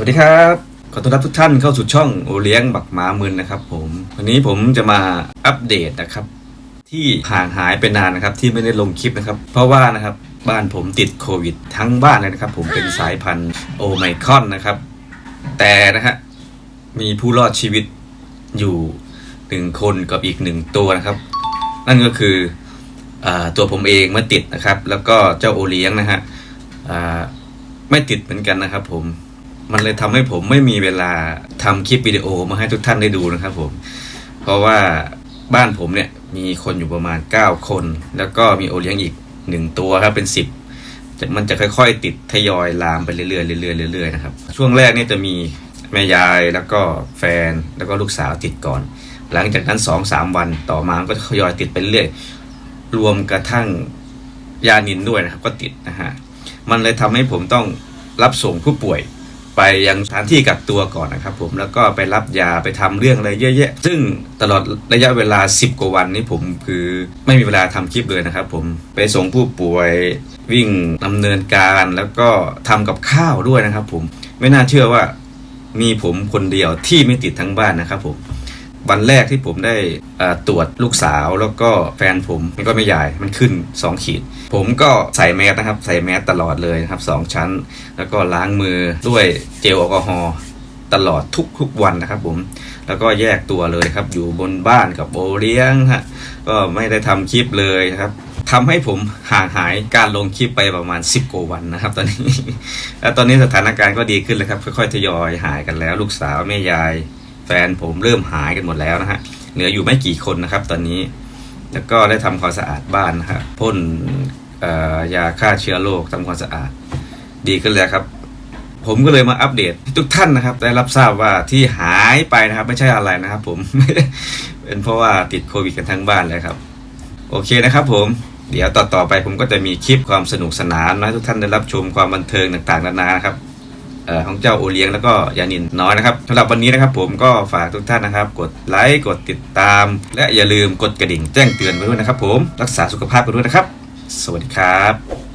สวัสดีครับ ขอต้อนรับทุกท่านเข้าสู่ช่องโอเลี้ยงบักหมามึนนะครับผมวันนี้ผมจะมาอัปเดตนะครับ ที่ห่างหายไปนานนะครับที่ไม่ได้ลงคลิปนะครับ เพราะว่านะครับบ้านผมติดโควิด ทั้งบ้านเลยนะครับ ผมเป็นสายพันธุ์โอไมครอนนะครับ แต่นะฮะมีผู้รอดชีวิตอยู่หนึ่งคนกับอีกหนึ่งตัวนะครับ นั่นก็คืออตัวผมเองเมื่อติดนะครับ แล้วก็เจ้าโอเลี้ยงนะฮะไม่ติดเหมือนกันนะครับ ผม มันเลยทำให้ผมไม่มีเวลาทำคลิปวิดีโอมาให้ทุกท่านได้ดูนะครับผม เพราะว่าบ้านผมเนี่ยมีคนอยู่ประมาณ 9 คน แล้วก็มีโอเลี้ยงอีกหนึ่งตัวครับเป็น 10 มันจะค่อยๆ ติดทยอยลามไปเรื่อยๆเรื่อยๆเรื่อยๆนะครับช่วงแรกเนี่ยจะมีแม่ยายแล้วก็แฟนแล้วก็ลูกสาวติดก่อน หลังจากนั้นสองสามวันต่อมาก็ทยอยติดไปเรื่อยรวมกระทั่งยานินด้วยนะครับก็ติดนะฮะมันเลยทำให้ผมต้องรับส่งผู้ป่วย ไปยังสถานที่กักตัวก่อนนะครับผมแล้วก็ไปรับยาไปทำเรื่องอะไรเยอะแยะ ซึ่งตลอดระยะเวลา 10 กว่าวันนี้ผมคือไม่มีเวลาทำคลิปเลยนะครับผมไปส่งผู้ป่วยวิ่งดำเนินการแล้วก็ทำกับข้าวด้วยนะครับผมไม่น่าเชื่อว่ามีผมคนเดียวที่ไม่ติดทั้งบ้านนะครับผม วันแรกที่ผมได้ตรวจลูกสาวแล้วก็แฟนผมมันก็ไม่ใหญ่มันขึ้น 2 ขีด ผมก็ใส่แมสนะครับ ใส่แมสตลอดเลยนะครับสองชั้น แล้วก็ล้างมือด้วยเจลแอลกอฮอล์ตลอดทุกทุกวันนะครับผมแล้วก็แยกตัวเลยครับ อยู่บนบ้านกับโอเลี้ยงฮะก็ไม่ได้ทำคลิปเลยครับทำให้ผมห่างหายการลงคลิปไปประมาณ 10กว่าวันนะครับ ตอนนี้แล้วตอนนี้สถานการณ์ก็ดีขึ้นแล้วครับ ค่อยๆทยอยหายกันแล้ว ลูกสาวแม่ยาย แฟนผมเริ่มหายกันหมดแล้วนะฮะเหลืออยู่ไม่กี่คนนะครับตอนนี้ แล้วก็ได้ทำความสะอาดบ้านนะฮะพ่นยาฆ่าเชื้อโรคทำความสะอาด ดีขึ้นแล้วครับ ผมก็เลยมาอัปเดตทุกท่านนะครับ ได้รับทราบว่าที่หายไปนะครับ ไม่ใช่อะไรนะครับ ผมเป็นเพราะว่าติดโควิดกันทั้งบ้านเลยครับ โอเคนะครับ ผมเดี๋ยวต่อต่อไปผมก็จะมีคลิปความสนุกสนานมาให้ทุกท่านได้รับชมความบันเทิงต่างๆนานานะครับ ของเจ้าโอเลี้ยงแล้วก็ยานินน้อยนะครับสำหรับวันนี้นะครับผมก็ฝากทุกท่านนะครับ กดไลค์กดติดตาม และอย่าลืมกดกระดิ่งแจ้งเตือนไว้ด้วยนะครับ ผมรักษาสุขภาพกันด้วยนะครับ สวัสดีครับ